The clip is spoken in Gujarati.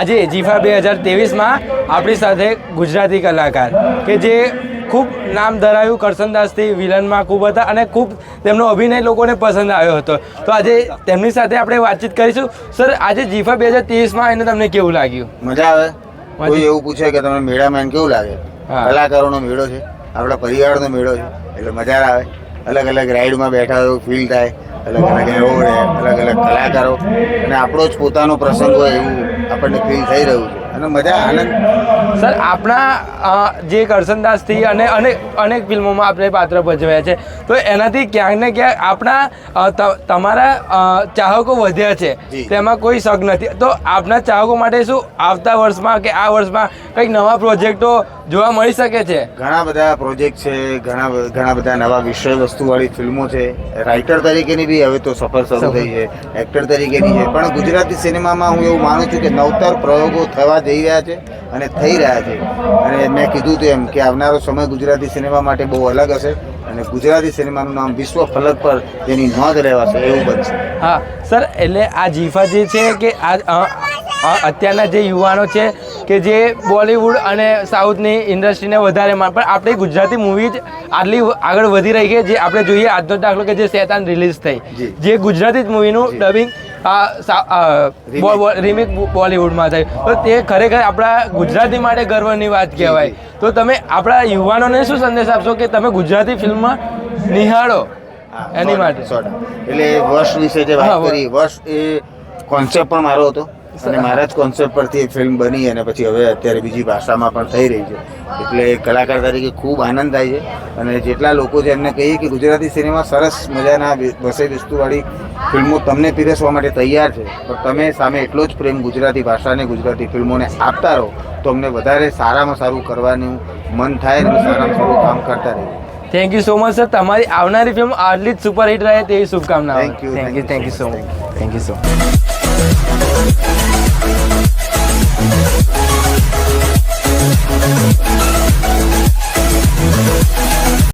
આજે જીફા બે હજાર તેવીસમાં આપણી સાથે ગુજરાતી કલાકાર કે જે ખૂબ નામ ધરાવ્યું કરસનદાસથી વિલનમાં ખૂબ હતા અને ખૂબ તેમનો અભિનય લોકોને પસંદ આવ્યો હતો. તો આજે તેમની સાથે આપણે વાતચીત કરીશું. સર આજે જીફા બે હજાર તેવીસમાં એને તમને કેવું લાગ્યું? મજા આવે. કોઈ એવું પૂછે કે તમને મેળામાં કેવું લાગે. કલાકારોનો મેળો છે. આપણા પરિવારનો મેળો છે. એટલે મજા આવે. અલગ અલગ રાઈડમાં બેઠા હોય ફીલ થાય. અલગ અલગ એવોર્ડ અલગ અલગ કલાકારો. અને આપણો જ પોતાનો પ્રસંગ હોય એવું આપણને ફીલ થઈ રહ્યું છે. અને મજા આનંદ સર આપણા જે જે કરસનદાસથી અને અનેક અનેક ફિલ્મોમાં આપણે પાત્ર ભજવ્યા છે. તો એનાથી ક્યાંક ને ક્યાંક આપણા તમારા ચાહકો વધ્યા છે. તેમાં કોઈ શક નથી. તો આપના ચાહકો માટે શું આવતા વર્ષમાં કે આ વર્ષમાં કંઈક નવા પ્રોજેક્ટો જોવા મળી શકે છે? ઘણા બધા પ્રોજેક્ટ છે ઘણા ઘણા બધા નવા વિષય વસ્તુવાળી ફિલ્મો છે. રાઇટર તરીકેની બી હવે તો સફર શરૂ થઈ છે એક્ટર તરીકેની છે. પણ ગુજરાતી સિનેમામાં હું એવું માનું છું કે નવતર પ્રયોગો થવા જઈ રહ્યા છે. અને થઈ રહ્યા છે. અને મેં કીધું હતું એમ કે આવનારો સમય ગુજરાતી સિનેમા માટે બહુ અલગ હશે અને ગુજરાતી સિનેમાનું નામ વિશ્વ ફલક પર તેની નોંધ રહેવાશે એવું બનશે. હા સર એટલે આ જીફા જે છે કે આ અત્યારના જે યુવાનો છે કે જે બોલિવૂડ અને સાઉથની ઇન્ડસ્ટ્રીને વધારે માન પણ આપણી ગુજરાતી મૂવી જ આટલી આગળ વધી રહી છે જે આપણે જોઈએ આજનો દાખલો કે જે શેતાન રિલીઝ થઈ. જે. ગુજરાતી જ મૂવીનું. Dubbing Remake. રિમિક બોલિવૂડમાં થઈ તો તે ખરેખર આપણા ગુજરાતી માટે ગર્વની વાત કહેવાય. તો તમે આપણા યુવાનોને શું સંદેશ આપશો કે તમે ગુજરાતી ફિલ્મમાં નિહાળો? એની માટે. એટલે વર્ષ વિશે જે વાત કરી વર્ષ એ કોન્સેપ્ટ પણ મારો હતો. અને મારા જ કોન્સેપ્ટ પરથી એ ફિલ્મ બની અને પછી હવે અત્યારે બીજી ભાષામાં પણ થઈ રહી છે. એટલે કલાકાર તરીકે ખૂબ આનંદ થાય છે. અને જેટલા લોકો છે એમને કહીએ કે ગુજરાતી સિનેમા સરસ મજાના વિ- વિષય વસ્તુવાળી ફિલ્મો તમને પીરસવા માટે તૈયાર છે પણ તમે સામે એટલો જ પ્રેમ ગુજરાતી ભાષાને ગુજરાતી ફિલ્મોને આપતા રહો તો અમને વધારે સારામાં સારું કરવાનું મન થાય અને સારામાં સારું કામ કરતા રહીએ. Thank you so much sir તમારી આવનારી ફિલ્મ આટલી જ સુપરહિટ રહે તેવી શુભકામનાઓ. Thank you thank you thank you so much thank you so much Thank you.